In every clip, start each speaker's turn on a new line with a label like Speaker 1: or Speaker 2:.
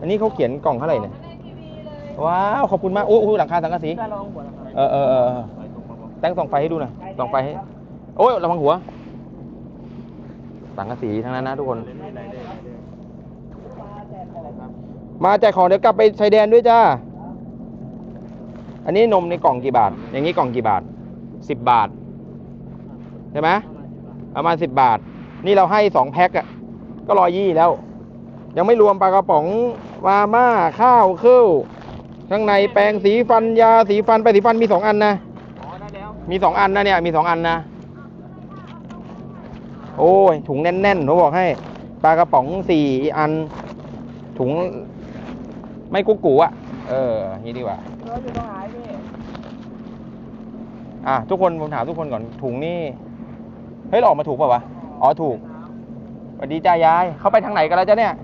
Speaker 1: อันนี้เขาเขียนกล่องเท่าไหร่เนี่ยว้าวขอบคุณมากโอ้โหหลังคาสังกะสี
Speaker 2: ได้ลองหัวแล้วครับ
Speaker 1: เออเออเออเออแตงส่องไฟให้ดูหน่อยส่องไฟให้โอ้ยระวังหัว สังกะสีทั้งนั้นนะทุกคน มาแจกของเดี๋ยวกลับไปชายแดนด้วยจ้า อันนี้นมในกล่องกี่บาท อย่างนี้กล่องกี่บาทสิบบาทใช่ไหมประมาณสิบบาท นี่เราให้สองแพ็คอะก็ร้อยยี่แล้ว ยังไม่รวมปลากระป๋อง มาม่าข้าวเครื่องข้างในแปรงสีฟันยาสีฟันไปสีฟันมีสองอันนะ
Speaker 2: อ๋อได้แล้ว
Speaker 1: มีสองอันนะเนี่ยมีสองอันนะ โอ้ยถุงแน่นๆผมบอกให้ปลากระป๋องสี่อัน ถุง ไม่กุ๊กกูอะ เออนี่ดีกว่า
Speaker 2: เราอยู่ตรงไหนพี่
Speaker 1: อะทุกคนผมถามทุกคนก่อนถุงนี่เฮ้ยเราออกมาถูกเปล่าวะอ๋อถูกสวัสดีจ้ายายเขาไปทางไหนกันแล้วจ้ะเนี่ย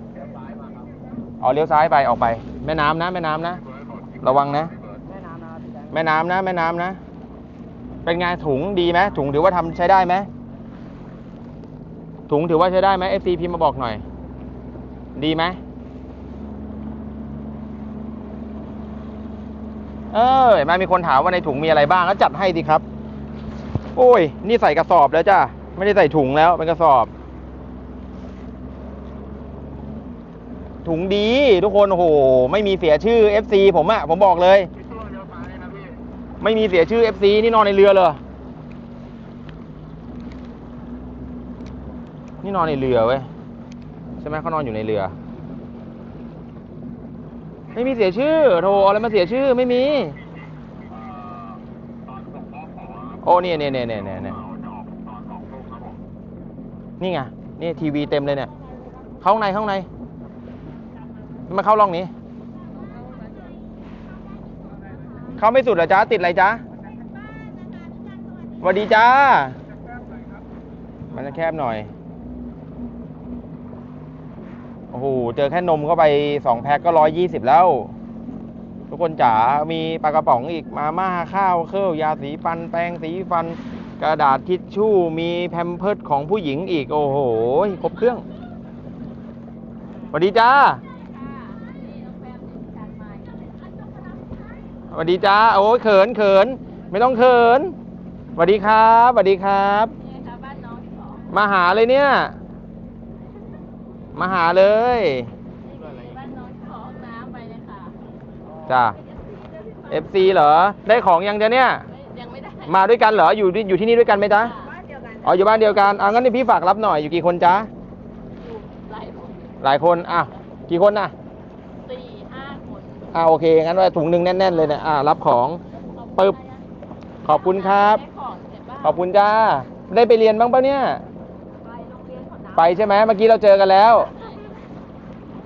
Speaker 1: อ๋อเลี้ยวซ้ายไปออกไป แม่น้ำนะ แม่น้ำนะ ระวังนะ
Speaker 2: แม่น้ำนะครับพี่แจ๊ค
Speaker 1: แม่น้ำนะ แม่น้ำนะ เป็นไงถุงดีไหมถุงถือว่าทำใช้ได้ไหมถุงถือว่าใช้ได้ไหมเอฟซีพิมพ์มาบอกหน่อย ดีไหมเออเห็นไหมามีคนถามว่าในถุงมีอะไรบ้างก็จัดให้ดีครับ โอ้ย นี่ใส่กระสอบแล้วจ้าไม่ได้ใส่ถุงแล้วเป็นกระสอบ ถุงดี ทุกคนโอ้โหไม่มีเสียชื่อ FC ผมอะผมบอกเลย ไม่มีเสียชื่อ FC นี่นอนในเรือเลย นี่นอนในเรือเว้ยใช่ไหมเขานอนอยู่ในเรือ ไม่มีเสียชื่อโทรอะไรมาเสียชื่อไม่มี โอ้เนี่ยเนี่ยเนี่ยเนี่ยเนี่ยนี่ยนี่ไงนี่ทีวีเต็มเลยเนี่ย เข้าข้างในเข้าข้างใน มาเข้าร่องนี้ เข้าไม่สุดเหรอจ๊ะ ติดอะไรจ๊ะสวัสดีจ้า มันจะแคบหน่อย โอ้โห เจอแค่นมเข้าไปสองแพ็คก็ร้อยยี่สิบแล้ว ทุกคนจ๋า มีปลากระป๋องอีก มาม่าข้าวเครื่องยาสีฟัน แปรงสีฟัน กระดาษทิชชู่ มีแพมเพิร์ดของผู้หญิงอีก โอ้โห ครบเครื่องสวัสดีจ้า ส วัสดีจ้าโอ้ยเขินเขินไม่ต้องเขินสวัสดีครับสวัสดีครับ
Speaker 3: นี่ค่ะบ้านน้องที่สอง
Speaker 1: มาหาเลยเนี่ย มาหาเลย
Speaker 3: บ้านน้องที่สองน้ำไปเลยค่ะ
Speaker 1: จ้า FC เหรอ ได้ของยังจะเนี่ย
Speaker 3: ไม่ยังไม่ได้
Speaker 1: มาด้วยกันเหรออยู่ที่อยู่ที่นี่ด้วยกันไหมจ๊ะ
Speaker 3: บ้านเดียวกัน
Speaker 1: อ๋ออยู่บ้านเดียวกันอะงั้นนี่พี่ฝากรับหน่อยอยู่กี่คนจ๊ะ
Speaker 3: อยู่หลายคน
Speaker 1: หลายคนอะกี่คนน่ะ
Speaker 3: สี่ห้าคน
Speaker 1: อะโอเคงั้นว่าถุงหนึ่งแน่นๆเลยเนี่ยอะรับของปึ๊บขอบคุณครับ
Speaker 3: ได้ของเสร็จบ้าน
Speaker 1: ขอบคุณจ้าได้ไปเรียนบ้างปะเนี่ย
Speaker 3: ไปโรงเรียนของน้ำ
Speaker 1: ไปใช่ไหมเมื่อกี้เราเจอกันแล้ว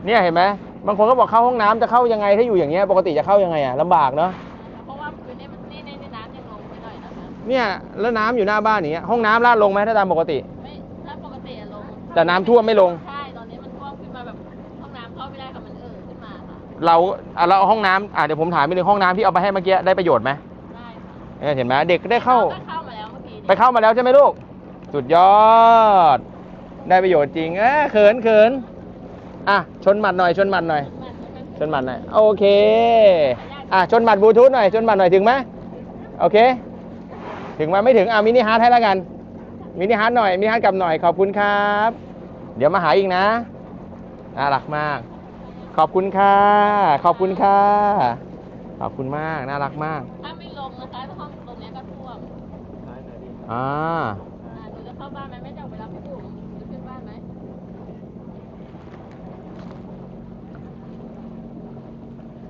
Speaker 1: เนี่ยเห็นไหมบางคนก็บอกเข้าห้องน้ำจะเข้ายังไงถ้าอยู่อย่างเงี้ยปกติจะเข้ายังไงอะลำบากเนาะ
Speaker 3: เพราะว่าคืนนี้มันนี่ในในน้ำยังลงไปหน่อยนะคะ
Speaker 1: เนี่ยแล้วน้ำอยู่หน้าบ้านอย่างเงี้ยห้องน้ำลาดลงไหมถ้าตามปกติ
Speaker 3: ไม่ถ้าปกติอะลง
Speaker 1: แต่น้ำท่วมไม่ลง
Speaker 3: ใเรา
Speaker 1: อะเราเอาห้องน้ำอะเดี๋ยวผมถามไปหนึ่งห้องน้ำที่เอาไปให้เมื่อกี้ได้ประโยชน์ไหม
Speaker 3: ได้ค่ะ
Speaker 1: เนี่ยเห็นไหมเด็กได้เข้า
Speaker 3: ก็เข้ามาแล้วเมื่อกี้
Speaker 1: ไปเข้ามาแล้วใช่ไหมลูก สุดยอด ได้ประโยชน์จริงเอ้เขินเขินอะ ชนหมัดหน่อยชนหมัดหน่อย
Speaker 3: มันมัน
Speaker 1: ชนหมัดหน่อย โอเค อะ ชนหมัดบลูทูธหน่อย ชนหมัดหน่อย ถึงไหมโอเค ถึงไหมไม่ถึง อะ มินิฮาร์ทให้แล้วกัน มินิฮาร์ทหน่อย มินิฮาร์ทกลับหน่อย ขอบคุณครับ เดี๋ยวมาหาอีกนะน่ารักมาก ขอบคุณค่ะ ขอบคุณค่ะ ขอบคุณมาก น่ารักมาก
Speaker 3: ถ้าไม่ลงนะคะห้องตรงเนี้ยก็ท่วม
Speaker 1: อ่า
Speaker 3: อ่าหนูจะเข้าบ้านไหมไม่จะออกไปรับพี่บุ๋มจะขึ้นบ้านไหม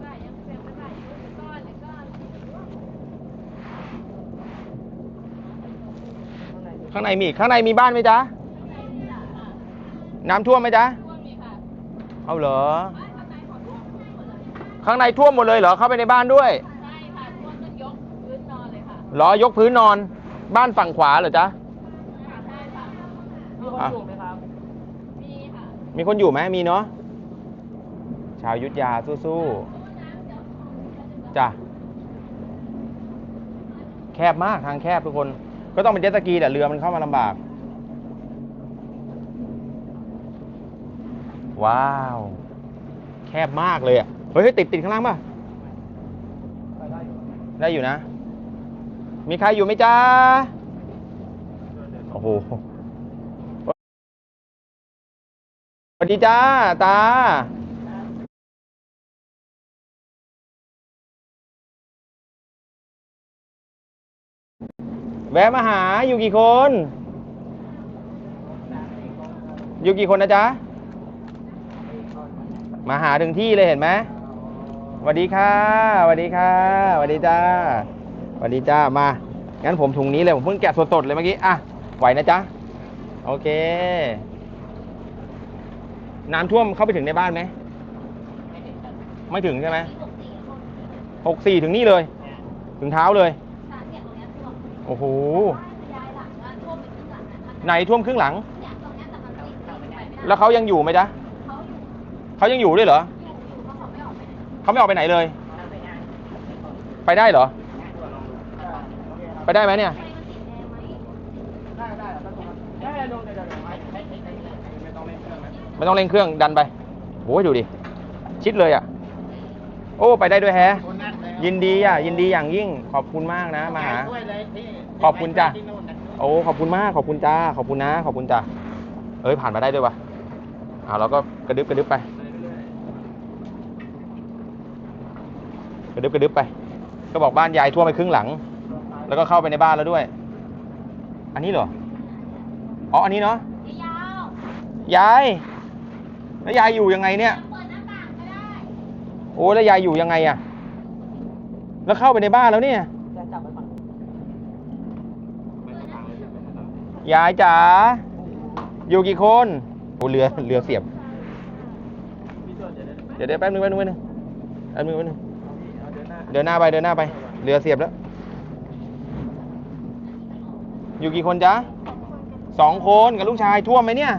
Speaker 3: ได้ยังเปลี่ยนไม่ได้อยู่เดี๋ยวก่อนเดี๋ยวก่อน
Speaker 1: ข้างในมีอีกข้างในมีบ้านไหมจ๊ะ
Speaker 3: ข้างในนี่แหละค่ะ
Speaker 1: น้ำท่วมไหมจ๊ะ
Speaker 3: ท่วมมีค่ะ
Speaker 1: เอาเหรอ
Speaker 3: บ้า ข้างในท่วมหมดเลย
Speaker 1: เหรอเข้าไปในบ้านด้วย
Speaker 3: ใช่ค่ะท่วมจนยกพื้นนอนเลยค่ะ
Speaker 1: เหรอยกพื้นนอน บ้านฝั่งขวาเหรอจ๊ะ
Speaker 3: ใช่ค่ะ
Speaker 2: มีคนอยู่ไหมครับ
Speaker 3: มีค่ะ
Speaker 1: มีคนอยู่ไหมมีเนาะชาวยุทธยาสู้ๆจ้ะแคบมากทางแคบทุกคน ก็ต้องเป็นเจ็ตสกีแต่เรือมันเข้ามาลำบาก ว้าวโอเคแคบมากเลยอะ เฮ้ยติดติดข้างล่างป่ะ ได้อยู่นะ มีใครอยู่ไหมจ้าโอ้โหสวัสดีจ้า ตา แวะมาหาอยู่กี่คน อยู่กี่คนนะจ๊ะ มาหาถึงที่เลยเห็นไหม สวัสดีค่ะสวัสดีค่ะสวัสดีจ้าสวัสดีจ้ามา งั้นผมถุงนี้เลย ผมเพิ่งแกะสดๆเลยเมื่อกี้ อะ ไหวนะจ๊ะ โอเค น้ำท่วมเข้าไปถึงในบ้านไหม ไม่ถึงใช่ไหม หกสี่ถึงนี่เลย ถึงเท้าเลย โอ้โห ไหนท่วมครึ่งหลัง แล้วเขายังอยู่ไหมจ๊ะ เขายังอยู่ด้วยเหรอ เขาไม่ออกไปไหนเลย ไปได้เหรอ ไปได้ไหมเนี่ย
Speaker 2: ไม่ต้องเล่นเครื่อง
Speaker 1: เครื่องดันไปโอ้ยดูดิ ชิดเลยอะ โอ้ ไปได้ด้วยแฮะ
Speaker 2: ยิ
Speaker 1: นดีอะ ยินดีอย่างยิ่ง ขอบคุณมากนะมาหา ขอบคุณจ้ะ
Speaker 2: ที่นู่นนะ
Speaker 1: โอ้ ขอบคุณมาก ขอบคุณจ้า ขอบคุณนะ ขอบคุณจ้าเอ้ย ผ่านมาได้ด้วยวะเอาเราก็กระดึบกระดึบไป ก ระดึบกระดึบไป ก็บอกบ้านยายท่วมไปครึ่งหลัง แล้วก็เข้าไปในบ้านแล้วด้วย อันนี้เหรอ อ๋อ อันนี้เนาะ ยาย แล้วยายอยู่ยังไงเนี่ย โอ้แล้วยายอยู่ยังไงอะแล้วเข้าไปในบ้านแล้วเนี่ย
Speaker 2: จะจับไปฝั่ง
Speaker 1: ยายจ๋า อยู่กี่คน โอ้เรือ เรือเสียบ
Speaker 2: พี่ช่วยเดี๋ยวเดี๋ยว
Speaker 1: เดี๋ยวเดี๋ยวแป๊บนึงแป๊บนึงแป๊บนึงแป๊บนึงแป๊บนึง
Speaker 2: เอาเดินหน้า
Speaker 1: เดินหน้าไปเดินหน้าไปเรือเสียบแล้ว อยู่กี่คนจ๊ะสองคนกับลูกชายท่วมไหมเนี่ย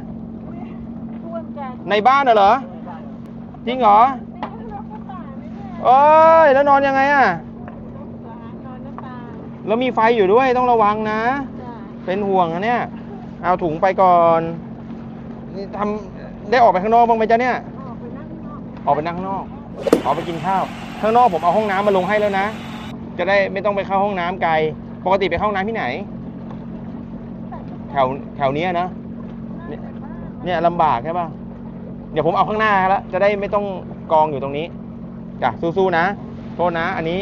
Speaker 1: ในบ้านน่ะเหรอ จริงเหรอเอ้ย แล้วนอนยังไงอะแล้วมีไฟอยู่ด้วยต้องระวังนะเป็นห่วงนะเนี่ย เอาถุงไปก่อนนี่ทำได้ออกไปข้างนอกบ้างไหมจ๊ะเนี่ย ออกไปนั่งข้างนอก ออกไปกินข้าว ข้างนอกผมเอาห้องน้ำมาลงให้แล้วนะ จะได้ไม่ต้องไปเข้าห้องน้ำไกล ปกติไปเข้าห้องน้ำที่ไหน แถวแถวนี้นะ เนี่ยลำบากใช่ป่ะ เดี๋ยวผมเอาข้างหน้าแล้วจะได้ไม่ต้องกองอยู่ตรงนี้จ้ะสู้ๆนะ โทษนะ อันนี้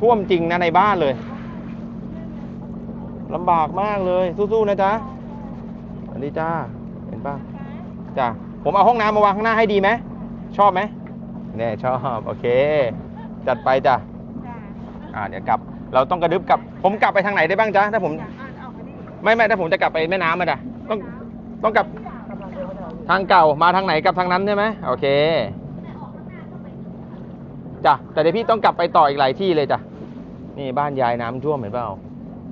Speaker 1: ท่วมจริงนะในบ้านเลยลำบากมากเลย สู้ๆนะจ๊ะสวัสดีจ้า เห็นป่ะจ้ะผมเอาห้องน้ำมาวางข้างหน้าให้ดีไหม ชอบไหม แน่ชอบโอเค จัดไปจ้ะอ่าเดี๋ยวกลับ เราต้องกระดึบกลับ ผมกลับไปทางไหนได้บ้างจ๊ะถ้าผมไม่ไม่ถ้าผมจะกลับไปแม่น้ำมาจ้ะต้องต้องกลับทางเก่ามาทางไหนกลับทางนั้นใช่ไหมโอเคจ้ะแต่เดี๋ยวพี่ต้องกลับไปต่ออีกหลายที่เลยจ้ะนี่บ้านยายน้ำท่วมเห็นเปล่า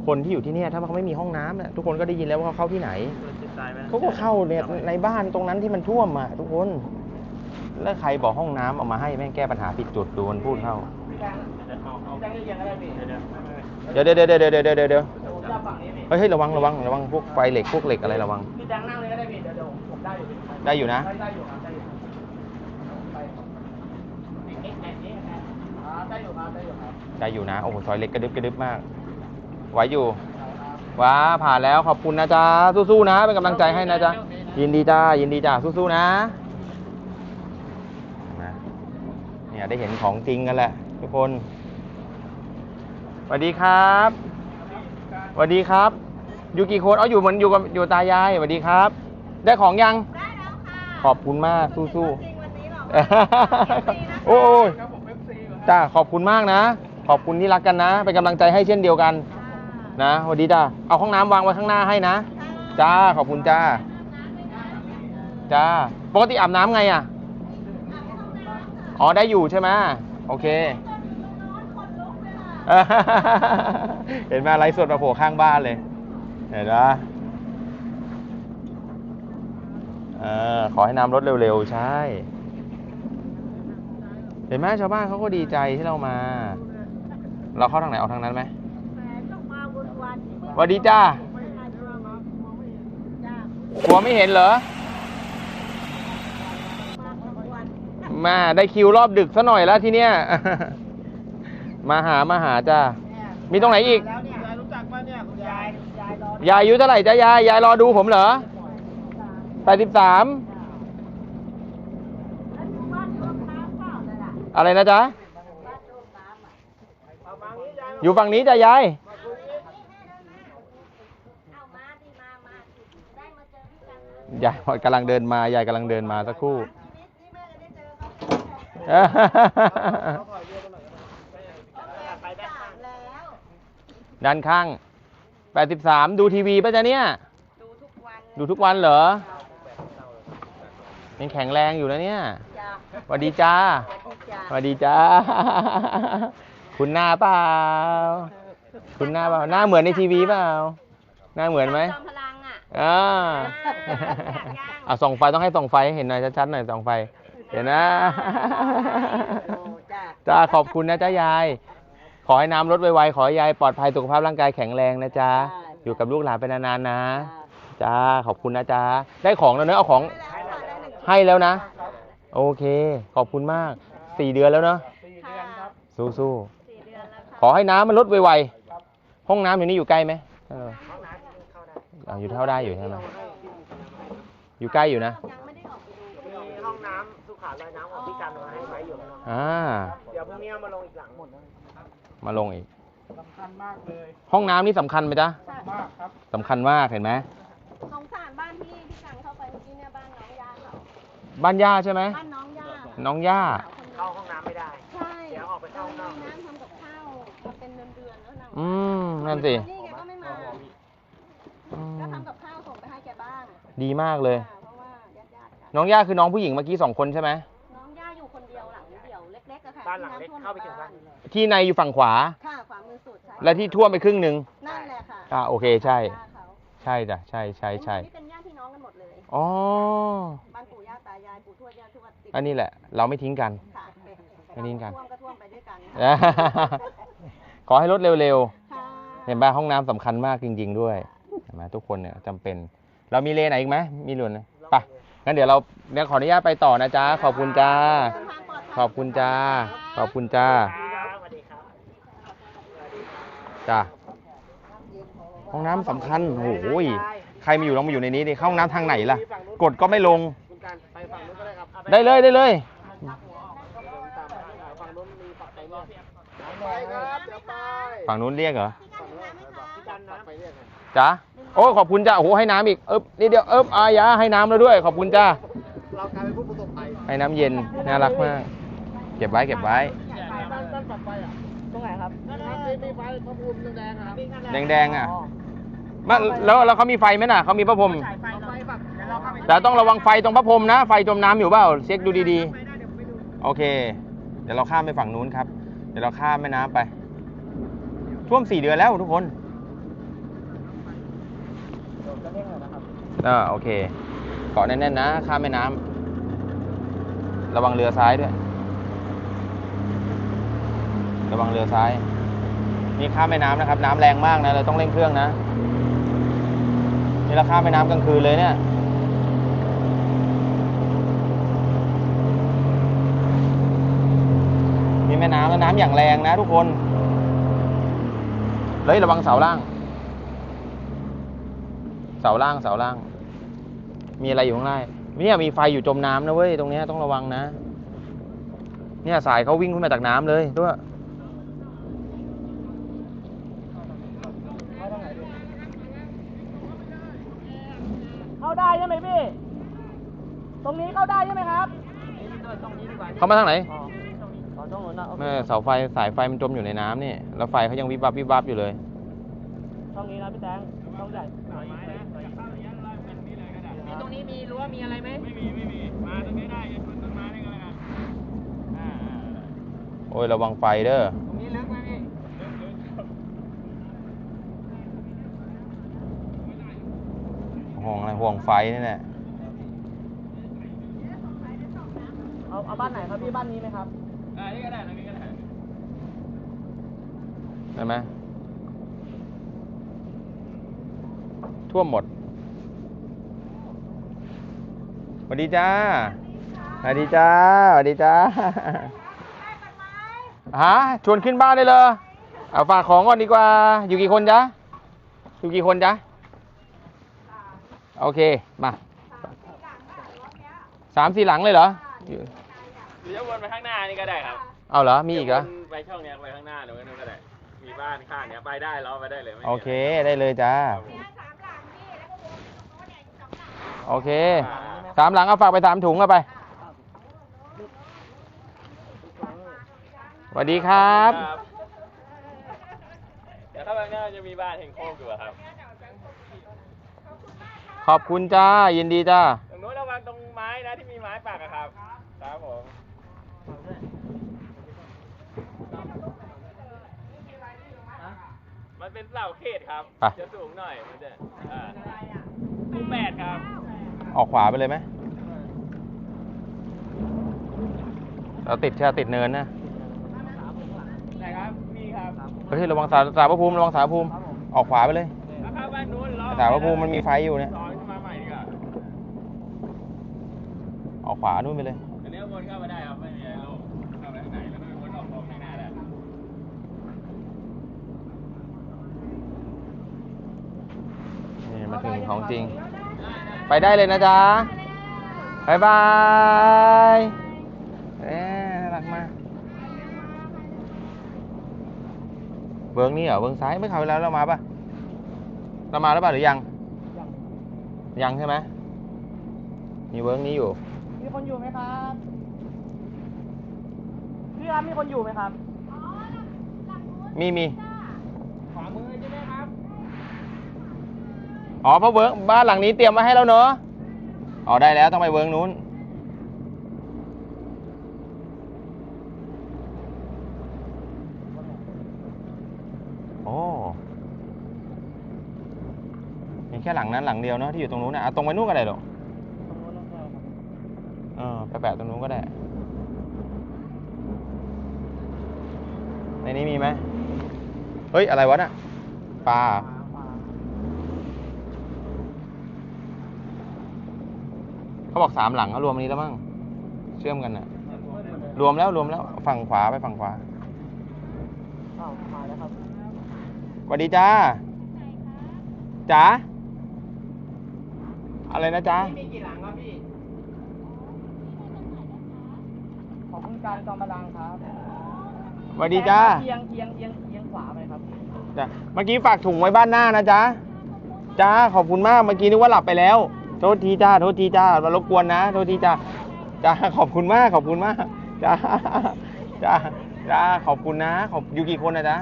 Speaker 1: คนที่อยู่ที่เนี่ยถ้าเขาไม่มีห้องน้ำเนี่ยทุกคนก็ได้ยินแล้วว่าเขาเข้าที่ไหนเขาก็เข้าเนี่ยในบ้านตรงนั้นที่มันท่วมอะทุกคน แล้วใครบอกห้องน้ำเอามาให้แม่งแก้ปัญหาผิดจุดดูมันพูดเข้า
Speaker 2: พี่แดงพี่แดงเรียกอะไรพี่เดี๋ยว
Speaker 1: เดี๋ยวเดี๋ยวเดี๋ยวเดี๋ยวเดี๋ยวเดี๋ยวเดี๋ยว
Speaker 2: ผมจับฝั่งนี้พี่
Speaker 1: เฮ้ยเฮ้ยระวังระวังระวังพวกไฟเหล็กพวกเหล็กอะไรระวัง
Speaker 2: พี่แดงนั่งเลยก็ได้พี่เดี๋ยวเดี๋ยวผมได้อยู่พี่
Speaker 1: ได้อยู่นะ
Speaker 2: ได้ได้อยู่ครับได้อยู่ไปเอ๊ะแบบนี้นะอ่าได้อยู่ครับได้อยู่ครับ
Speaker 1: ได้อยู่นะ โอ้โหซอยเล็กกระดึบกระดึบมาก ไหวอยู่ว้าผ่านแล้วขอบคุณนะจ๊ะสู้ๆนะ เป็นกำลังใจให้นะจ๊ะยินดีจ้ายินดีจ้าสู้ๆนะนะ เนี่ยได้เห็นของจริงกันแหละทุกคนสวัสดีครับสวัสดีครับ อยู่กี่คนเอาอยู่เหมือนอยู่กับอยู่ตายายสวัสดีครับ ได้ของยัง
Speaker 3: ได้แล้วค่ะ
Speaker 1: ขอบคุณมากสู้
Speaker 3: จริงวันนี้เหรอ
Speaker 1: ๆโอ้ยจ้าขอบคุณมากนะ ขอบคุณที่รักกันนะเป็นกำลังใจให้เช่นเดียวกัน นะสวัสดีจ้าเอาห้องน้ำวางไว้ข้างหน้าให้นะจ้าขอบคุณจ้าจ้าปกติอาบน้ำไงอะ อ๋อได้อยู่ใช่ไหมโอเคเห็นไหมไลฟ์สดมาโผล่ข้างบ้านเลย เห็นไหมเออขอให้น้ำลดเร็วๆ ใช่ เห็นไหมชาวบ้านเขาก็ดีใจที่เรามา เราเข้าทางไหนเอาทางนั้นไหมสวัสดีจ้ากลัวไม่เห็นเหรอ มาได้คิวรอบดึกซะหน่อยแล้วทีเนี้ย มาหามาหาจ้า มีตรงไหนอีก
Speaker 2: แล้วเนี่ยยายรู้จักป่ะเนี่ยคุณยายคุณยายรอยา
Speaker 1: ยอายุเท่าไหร่จ้ายาย ยายรอดูผมเหรอแปดสิบสามอะไรนะจ๊ะ
Speaker 2: เอามางี้ยาย
Speaker 1: อยู่ฝั่งนี้จ้ะยายยายกำลังเดินมายายกำลังเดินมาสักครู่
Speaker 2: เขาถอยเรือไปหน่อยก็ได้ไปด้านข้าง
Speaker 1: ด้านข้างแปดสิบสามดูทีวีป่ะจ๊ะเนี่ย
Speaker 3: ดูทุกวัน
Speaker 1: ดูทุกวันเหรอยังแข็งแรงอยู่นะเนี่ย
Speaker 3: จ้า
Speaker 1: สวัสดีจ้า
Speaker 3: สวัสดีจ้า
Speaker 1: สวัสดีจ้า คุณหน้าเปล่า คุณหน้าเปล่า หน้าเหมือนในทีวีเปล่า หน้าเหมือนไหม
Speaker 3: จอมพลังอะ
Speaker 1: อ่า
Speaker 3: อ่า
Speaker 1: อะส่องไฟต้องให้ส่องไฟให้เห็นหน่อยชัดๆหน่อยส่องไฟ เดี๋ยวนะ
Speaker 3: จ้า
Speaker 1: จ้าขอบคุณนะจ้ายาย ขอให้น้ำลดไวๆ ขอให้ยายปลอดภัยสุขภาพร่างกายแข็งแรงนะจ๊ะ อยู่กับลูกหลานไปนานๆนะ จ้าขอบคุณนะจ๊ะ ได้ของแล้วเนอะเอาของให้แล้วนะ โอเค ขอบคุณมากสี่เดือนแล้วเนอะ
Speaker 2: สี่เดือนครับ
Speaker 1: สู้
Speaker 3: สี่เดือนแล้วค่ะ
Speaker 1: ๆขอให้น้ำมันลดไวๆห้องน้ำอยู่นี่อยู่ใกล้ไหมเออ
Speaker 2: ห้องน้ำเข้าได้
Speaker 1: อะอยู่เท่าได้อยู่ใช่ไหมอยู่ใกล้อยู่นะ
Speaker 3: อ
Speaker 2: ยู่ข้างนอก
Speaker 1: อ่า
Speaker 2: เดี๋ยวพรุ่งนี้เอามาลงอีกหลังหมดเลย
Speaker 1: มาลงอีก
Speaker 2: สำคัญมากเลย
Speaker 1: ห้องน้ำนี่สำคัญไหมจ๊ะ
Speaker 2: มากครับ
Speaker 1: สำคัญมากเห็นไหม
Speaker 3: สงสารบ้านที่พี่กังเข้าไปเมื่อกี้เนี่ยบ้านน้องย่าเขา
Speaker 1: บ้านย่าใช่ไหม
Speaker 3: บ้านน้องย่า
Speaker 1: น้องย่า
Speaker 2: เข้าห้องน้ำไม่ได้
Speaker 3: ใช่
Speaker 2: เดี๋ยวออกไปเข้าห้องน้ำ
Speaker 3: น้ำทำกับข้าวมาเป็นเดือนๆแล้วนะ
Speaker 1: อืม นั่นสิ
Speaker 3: นี่แกก็ไม่มา
Speaker 1: อืม
Speaker 3: ก็ทำกับข้าวส่งไปให้แกบ้าง
Speaker 1: ดีมากเลย
Speaker 3: ค่ะเพราะว่าญาติๆกัน
Speaker 1: น้องย่าคือน้องผู้หญิงเมื่อกี้สองคนใช่ไหม
Speaker 2: บ้านหลังเล็ก
Speaker 3: ที่ำท่วม
Speaker 2: เข้าไปถึงบ้าน
Speaker 1: ที่ในอยู่ฝั่งขวา
Speaker 3: ค่ะขวามือสุดใช่
Speaker 1: และที่ท่วมไปครึ่งหนึ่ง
Speaker 3: นั่นแหละค่ะ
Speaker 1: อ่าโอเคใช่
Speaker 3: ย่าเขา
Speaker 1: ใช่จ้ะใช่ใช่ใช่
Speaker 3: นี่เป็นญาติพี่น้องกันหมดเลย
Speaker 1: อ๋อ
Speaker 3: บ้านปู่ย่าตายายปู่ทวดย่าทวดติด
Speaker 1: อันนี้แหละ เราไม่ทิ้งกัน
Speaker 3: ค่ะ
Speaker 1: อันนี้กัน
Speaker 3: ท่วมก็ท่วมไปด้วยกัน
Speaker 1: ขอให้ลดเร็ว
Speaker 3: ค่ะ
Speaker 1: ๆเห็นป่ะห้องน้ำสำคัญมากจริง ๆ ด้วยเห็นไหมทุกคนเนี่ยจำเป็น เรามีเลนไหนอีกไหมมีหลุนไหมไปงั้นเดี๋ยวเราเนี่ยขออนุญาตไปต่อนะจ๊ะขอบคุณจ้า
Speaker 3: เดินทางปลดภัย
Speaker 1: ขอบคุณจ้า ขอบคุณจ้า
Speaker 2: ครับสวัสดีครับ
Speaker 1: จ้า ห้องน้ำสำคัญ โอ้โหยใครมาอยู่ลองมาอยู่ในนี้ดิเข้าห้องน้ำทางไหนล่ะ กดก็ไม่ลง
Speaker 2: คุณการไปฝั่งนู้นก็ได้ครับอาป
Speaker 1: ได้เลยได้เลย
Speaker 2: ฝั่งนู้นมีปักไปเรียกไปครับเดี๋ยวไป
Speaker 1: ฝั่งนู้นเรียกเหรอ
Speaker 2: พี่กันนะไปเรียก
Speaker 1: จ้าโอ้ ขอบคุณจ้า โอ้โหให้น้ำอีก เอ๊บนี่เดียว เอ๊บอายาให้น้ำแล้วด้วย ขอบคุณจ้า
Speaker 2: เรากลายเป็นผู้ประสบภัย
Speaker 1: ให้น้ำเย็น น่ารักมาก เก็บไว้เก็บไว้
Speaker 2: ด้านด้านปักไฟอะตรงไหนครับนั่นที่มีไฟพระภูมิแดงๆครับ
Speaker 1: แดงๆอะมาแล้วแล้วเขามีไฟไหมน่ะเขามีพระพรหม
Speaker 2: ไฟไฟปักเดี๋ยวเราเข้าไป
Speaker 1: แต่ต้องระวังไฟตรงพระพรหมนะ ไฟจมน้ำอยู่เปล่าเช็คดูดี
Speaker 2: ไปได้เดี๋ยวไปดู
Speaker 1: ๆโอเค เดี๋ยวเราข้ามไปฝั่งนู้นครับ เดี๋ยวเราข้ามแม่น้ำไป ท่วมสี่เดือนแล้วทุกคน
Speaker 2: จะเรียกอะไรนะครับ
Speaker 1: อ่าโอเค เกาะแน่นๆนะ ข้ามแม่น้ำ ระวังเรือซ้ายด้วย ระวังเรือซ้าย นี่ข้ามแม่น้ำนะครับ น้ำแรงมากนะ เราต้องเร่งเครื่องนะ นี่เราข้ามแม่น้ำกลางคืนเลยเนี่ยมีแม่น้ำแล้วน้ำอย่างแรงนะทุกคนเฮ้ยระวังเสาล่าง เสาล่างเสาล่าง มีอะไรอยู่ข้างล่างเนี่ยมีไฟอยู่จมน้ำนะเว้ย ตรงนี้ต้องระวังนะ เนี่ยสายเขาวิ่งขึ้นมาจากน้ำเลยด้วย
Speaker 2: เข้าได้ใช่ไหมพี่ ต รงนี้เข้าได้ใช่ไหมครับตรงนี้ดีกว่า
Speaker 1: เขามาทางไหน
Speaker 2: อ๋ออ๋อตรงนู้นนะโอเค
Speaker 1: แม่เสาไฟสายไฟมันจมอยู่ในน้ำนี่ แล้วไฟเขายังวิบวับวิบวับอยู่เลย
Speaker 2: ช่องนี้นะพี่แตงช่องใหญ่มีตรงนี้มีรั้วมีอะไรไหมไม่มีไม่มี มาตรงนี้ได้ชนต้นไม้ได้กันแล้วกันอ่า
Speaker 1: โอ้ยระวังไฟเด้อ
Speaker 2: ตรงนี้ลึกไหมพี่
Speaker 1: ห่วงอะไรห่วงไฟนี่แหละ
Speaker 2: เอาเอาบ้านไหนครับพี่บ้านนี้ไหมครับอ่านี่ก็ได้ตรงนี้ก็ได้
Speaker 1: ใช่ไหมท่วมหมดสวัสดีจ้าสวัสดีจ้าสวัสดีจ้าฮะชวนขึ้นบ้านได้เลยเอาฝากของก่อนดีกว่า อยู่กี่คนจ๊ะอยู่กี่คนจ๊ะโอเค มาสามสี่หลังเลยเหรออยู่
Speaker 4: หรือจะวนไปข้างหน้านี่ก็ได้ครับ
Speaker 1: เอาเหรอ มีอีกเหรอ
Speaker 4: วนไปช่องเนี้ยไปข้างหน้าหรือว่านู่นก็ได้ มีบ้านข้างเนี้ยไปได้ล้อไปได้เลยไม่มี
Speaker 1: โอเค ได้เลยจ้าโอเค สามหลังเอาฝากไปสามถุงเอาไปสวัสดีครับ
Speaker 4: ครับ เดี๋ยวถ้าไปข้างหน้าจะมีบ้านเฮงโคกอยู่อะครับ
Speaker 1: ขอบคุณจ้า ยินดีจ้า
Speaker 4: ตรงนู้นระวังตรงไม้นะที่มีไม้ปักอะครับ ครับผม มันเป็นเสาเขตครับ
Speaker 1: ไป
Speaker 4: จะสูงหน่อย มันจะอ่าคูแปดครับ
Speaker 1: ออกขวาไปเลยไหมเราติดใช่ไหมติดเนินนะ
Speaker 4: ไหนครับ มีครับ
Speaker 1: เฮ้ยระวังสารสารพระภูมิระวังสารพระภูมิ ออกขวาไปเลย
Speaker 4: แล้วเข้าบ้านนู้นล้อ
Speaker 1: สารพระภูมิมันมีไฟอยู่เนี่ย
Speaker 4: ซอยขึ้นมาใหม่ดีกว่า
Speaker 1: ออกขวานู่นไปเลย
Speaker 4: อันนี้วนเข้ามาได้ครับ ไม่มีอะไรโลกเข้าไปข้างในแล้วก็ไปวนออกตรงข้างหน้าได้
Speaker 1: นี่มาถึง ของจริง ไปได้เลยนะจ๊ะบายบายเอ๊น่ารักมากเบิ้งนี่เหรอเบิ้งซ้ายไม่เข้าไปแล้วเรามาปะเรามาแล้วปะหรือยัง ยังใช่ไหมมีเบิ้งนี้อยู่
Speaker 2: มีคนอยู่ไหมครับพี่ครับมีคนอยู่ไหมครับ
Speaker 1: มีมี
Speaker 2: ขวามือใช่ไหมครับ
Speaker 1: อ๋อเพราะเวิร์กบ้านหลังนี้เตรียมมาให้แล้วเนอะอ๋อได้แล้วต้องไปเวิร์กนู้น โอ้มีแค่หลังนั้นหลังเดียวเนอะที่อยู่ตรงนู้นนะเอาตรงไปนู้นก็ได้หรอก
Speaker 2: ตรงนู้นนะครับ
Speaker 1: เออไปแปะตรงนู้นก็ได้ ในนี้มีไหมเฮ้ย อะไรวะน่ะปลา เหรอ
Speaker 2: ขวา
Speaker 1: เขาบอกสามหลังก็รวมอันนี้แล้วมั้งเชื่อมกันน่ะ รวมแล้วรวมแล้ว ฝั่งขวาไปฝั่งขวา
Speaker 2: อ้าวมาแล้วครับ
Speaker 1: สวัสดีจ้าจ๋าอะไรนะจ๊ะ
Speaker 4: มีกี่หลังครับพี่
Speaker 2: ขอบคุณการจอมพลังครับ
Speaker 1: สวัสดีจ้า
Speaker 2: เอียงเอียงเอียงเอียงขวาไปครับ
Speaker 1: จ้ะเมื่อกี้ฝากถุงไว้บ้านหน้านะจ๊ะจ้าขอบคุณมากเมื่อกี้นึกว่าหลับไปแล้ว โทษทีจ้า โทษทีจ้ามารบกวนนะ โทษทีจ้าจ้าขอบคุณมาก ขอบคุณมากจ้าจ้าจ้าขอบคุณนะ ขอบอยู่กี่คนนะจ๊ะ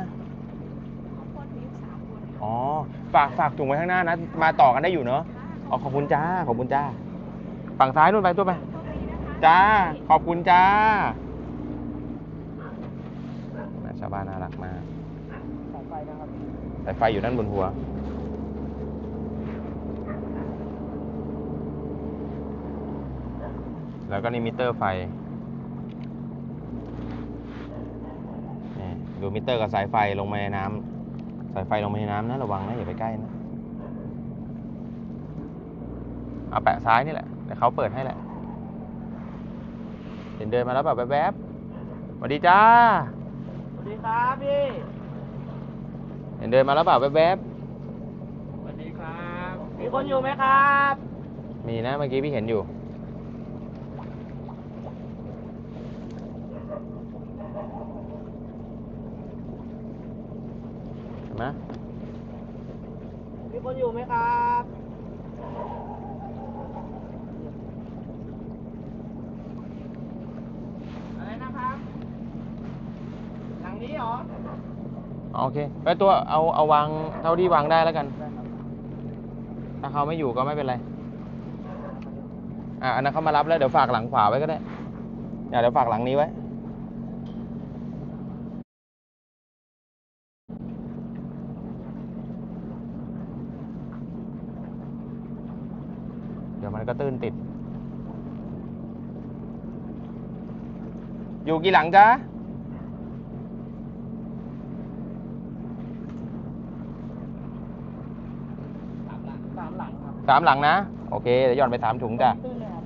Speaker 1: อ๋อ ฝากฝากถุงไว้ข้างหน้านะ มาต่อกันได้อยู่เนอะอ๋อขอบคุณจ้า ขอบคุณจ้า ฝั่งซ้ายนู่นไปตัวไป จ้า ขอบคุณจ้าน่าชาวบ้านน่ารักมาก
Speaker 2: สายไฟนะครับ
Speaker 1: สายไฟอยู่ด้านบนหัว แล้วก็นี่มิเตอร์ไฟนี่ดูมิเตอร์กับสายไฟลงมาในน้ำสายไฟลงมาในน้ำนะระวังนะอย่าไปใกล้นะเอาแปะซ้ายนี่แหละเดี๋ยวเขาเปิดให้แหละเห็นเดินมาแล้วแบบแวบๆสวัสดีจ้า
Speaker 2: สวัสดีครับพี่
Speaker 1: เห็นเดินมาแล้วแบบแวบ
Speaker 4: สวัสดีครับ
Speaker 2: มีคนอยู่ไหมครับ
Speaker 1: ๆมีนะเมื่อกี้พี่เห็นอยู่ เห็นไหม
Speaker 2: มีคนอยู่ไหมครับ อะไรนะครับ หลังนี้เหร อ๋
Speaker 1: อโอเคไปตัวเอาเอาวางเท่าที่วางได้แล้วกัน ถ้าเขาไม่อยู่ก็ไม่เป็นไร อะอันนั้นเขามารับแล้วเดี๋ยวฝากหลังขวาไว้ก็ได้อย่าเดี๋ยวฝากหลังนี้ไว้เดี๋ยวมันก็ตื้นติด อยู่กี่หลังจ๊ะ
Speaker 2: สามหลังครับ
Speaker 1: สามหลังนะ โอเคเดี๋ยวหย่อนไปสามถุงจ้ะ
Speaker 2: ตื้นเลยครับ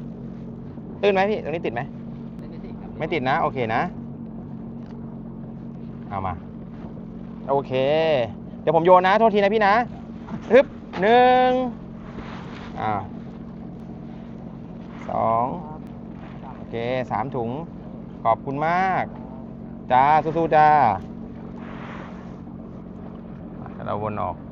Speaker 1: ตื้นไหมพี่ตรงนี้ติดไหมไม่ติดนะ โอเคนะ เอามา โอเค เดี๋ยวผมโยนนะ โทษทีนะพี่นะฮึบหนึ่งอ่าสองโอเคสามถุง ขอบคุณมาก จ้า สู้ๆจ้าอะเราวนออก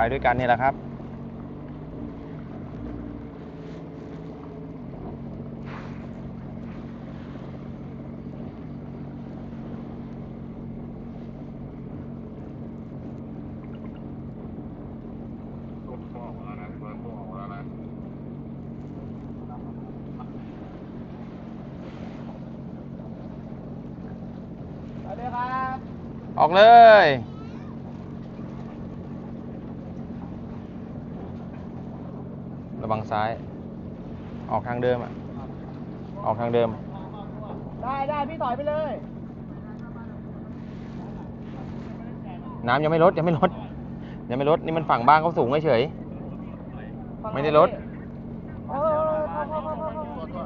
Speaker 1: ไปด้วยกันนี่แหละครับ
Speaker 2: ไปเลยครับ
Speaker 1: ออกเลย ระวังซ้าย ออกทางเดิมอะ ออกทางเดิม
Speaker 2: ได้ได้พี่ถอยไปเลย
Speaker 1: น้ำยังไม่ลดยังไม่ลดยังไม่ลดนี่มันฝั่งบ้านเขาสูงเฉยไม่ได้ลด
Speaker 2: เออเข้าเข้าเข้าเข้าเข้า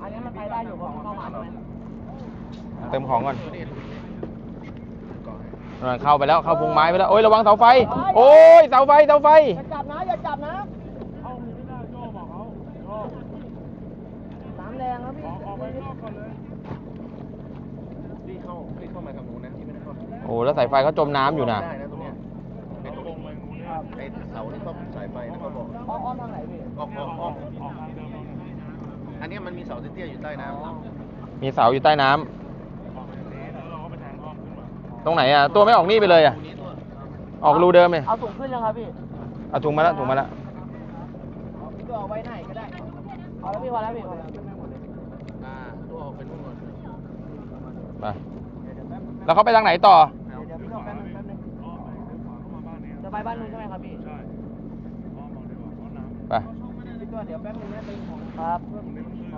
Speaker 2: อันนี้มันไปได้อยู่ของเข้ามาใช่ไหม
Speaker 1: เติมของก่อนนั่นเข้าไปแล้วเข้าพุงไม้ไปแล้วโอ้ยระวังเสาไฟ โอ้ยเสาไฟเสาไฟ
Speaker 2: อย่าจับนะอย่าจับนะน้ำแรงแล้วพี่ออกไปนอกก่อนเลย
Speaker 5: พี่เข้าพี่เข้ามาทางนู้นนะพี่ไม่ได้เข้าทางนี้
Speaker 1: โอ้แล้วสาย ไฟเขาจมน้ำอยู่นะ
Speaker 5: ได้นะตรงเนี้ยไอ้ตรงไอ้เสาที่เขาสายไฟนะเขาบอก
Speaker 2: อ้อมอ้อมทางไหนพี่
Speaker 5: ออกออกออกอันเนี้ยมันมีเสาเตี้ยๆอยู่ใต้น้ำ
Speaker 1: มีเสาอยู่ใต้น้ำตรงไหนอะตัวไม่ออกนี่ไปเลยอะ
Speaker 5: ตรงนี้ตัว
Speaker 1: ออกรูเดิมเลย
Speaker 2: เอาสูงขึ้นยังครับพี่
Speaker 1: เอาถุงมาแล้วถุงมาแล้ว
Speaker 2: พี่ตัวเอาไว้ไหนก็ได้เอาแล้วพี่พอแล้วพี่พอแล้ว
Speaker 5: อ่าตัวออกเป็นนู่นก่อน
Speaker 1: ไปแล้วเขาไปทางไหนต่อ
Speaker 2: เดี๋ยวพี่ตัวแป๊บนึงแป๊บนึง จะไปบ้านนู้นใช่ไหมครับพี่
Speaker 1: ไป
Speaker 2: พี่ตัวเดี๋ยวแป๊บนึงนะเป็นของครับครับ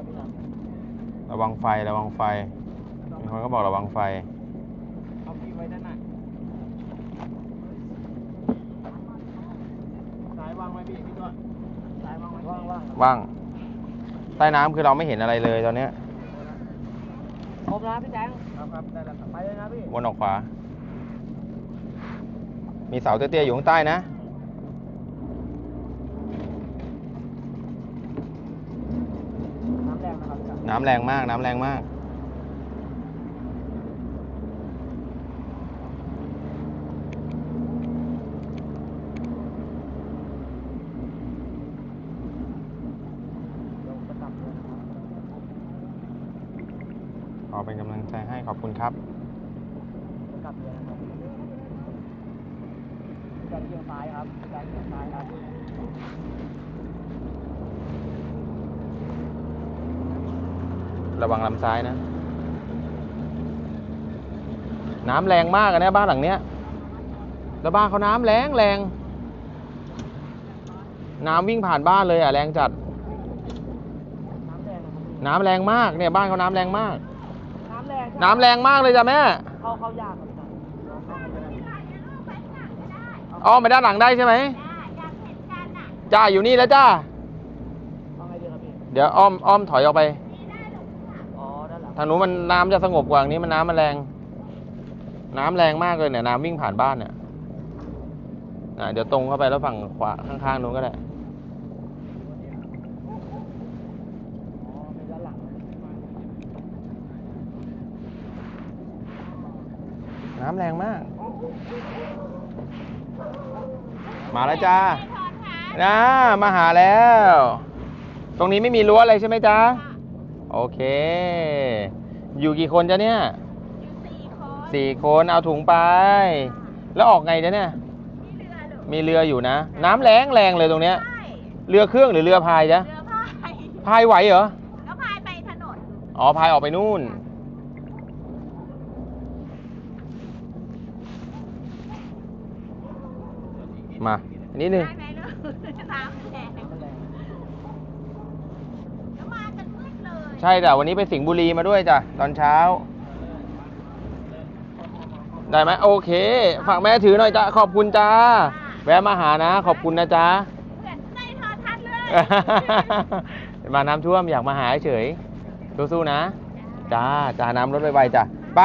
Speaker 2: พี่ครับ
Speaker 1: ระวังไฟ ระวังไฟ มีคนก็บอกระวังไฟ
Speaker 2: เอาพี่ไว้ด้านหน้าสายวางไว้พี่พี่ตัวสายวางไว้ว่างว่าง
Speaker 1: ว่าง ใต้น้ำคือเราไม่เห็นอะไรเลยตอนเนี้ย
Speaker 2: ครบนะพี่แจ้งครับครับได้แล้วครับไปเลยนะพี่
Speaker 1: วนออกขวา มีเสาเตี้ยๆอยู่ข้างใต้นะ
Speaker 2: น้ำแรงนะครับพี่ครับ
Speaker 1: น้ำแรงมาก น้ำแรงมาก
Speaker 2: เดี๋ยวจะกลับเลยนะครับ
Speaker 1: ขอเป็นกำลังใจให้ขอบคุณครับ
Speaker 2: จะกลับเลยนะครับพี่แจ้ง เอียงซ้ายครับพี่แจ้งเอียงซ้ายครับ
Speaker 1: ระวังลำซ้ายนะ น้ำแรงมากอะเนี่ยบ้านหลังเนี้ยแล้วบ้านเขาน้ำแรงแรง น้ำวิ่งผ่านบ้านเลยอะแรงจัด
Speaker 2: น้ำแรงนะครับพี่
Speaker 1: น้ำแรงมากเนี่ยบ้านเขาน้ำแรงมาก
Speaker 2: น้ำแรงใช่ไหม
Speaker 1: น้ำแรงมากเลยจ้ะแม่
Speaker 2: เข้าเข้ายากครับพี่แจ้ง
Speaker 1: อ้อมไปด้านหลังได้ใช่ไหมจ้าอยู่นี่แล้วจ้า
Speaker 2: เอาไงดีครับพี่
Speaker 1: เดี๋ยวอ้อมอ้อมถอยออกไป
Speaker 2: อ๋อด้านหลัง
Speaker 1: ทางนู้นมันน้ำจะสงบกว่าทางนี้มันน้ำมันแรง น้ำแรงมากเลยเนี่ยน้ำวิ่งผ่านบ้านเนี่ยอะเดี๋ยวตรงเข้าไปแล้วฝั่งขวาข้างๆนู้นก็ได้
Speaker 2: อ๋อเป็นด้านหลัง
Speaker 1: น้ำแรงมาก มาแล้วจ้านะมาหาแล้ว ตรงนี้ไม่มีรั้วอะไรใช่ไหมจ้าโอเค อยู่กี่คนจ๊ะเนี่ย
Speaker 3: อยู่สี่คน
Speaker 1: สี่คนเอาถุงไป แล้วออกไงจ๊ะเนี่ย
Speaker 3: ที่เรือหรือ
Speaker 1: มีเรืออยู่นะ น้ำแรงแรงเลยตรงเนี้ย
Speaker 3: ใช่
Speaker 1: เรือเครื่องหรือเรือพายจ๊ะ
Speaker 3: เรือพาย
Speaker 1: พายไหวเหรอ
Speaker 3: แล้วพายไปถนน
Speaker 1: อ๋อ พายออกไปนู่น มา อันนี้หนึ่ง
Speaker 3: ได้ไหมลูกน้ำแรงแล้วมากันมืดเลย
Speaker 1: ใช่แต่วันนี้ไปสิงห์บุรีมาด้วยจ้ะตอนเช้า ได้ไหมโอเคฝากแม่ถือหน่อยจ้ะขอบคุณจ้าแวะมาหานะ ขอบคุณนะจ๊ะ
Speaker 3: เหมือนในโทรทัศน์เลย
Speaker 1: มาน้ำท่วมอยากมาหาเฉยสู้ๆนะ จ้าจ้าน้ำรถไวๆจ้ะไป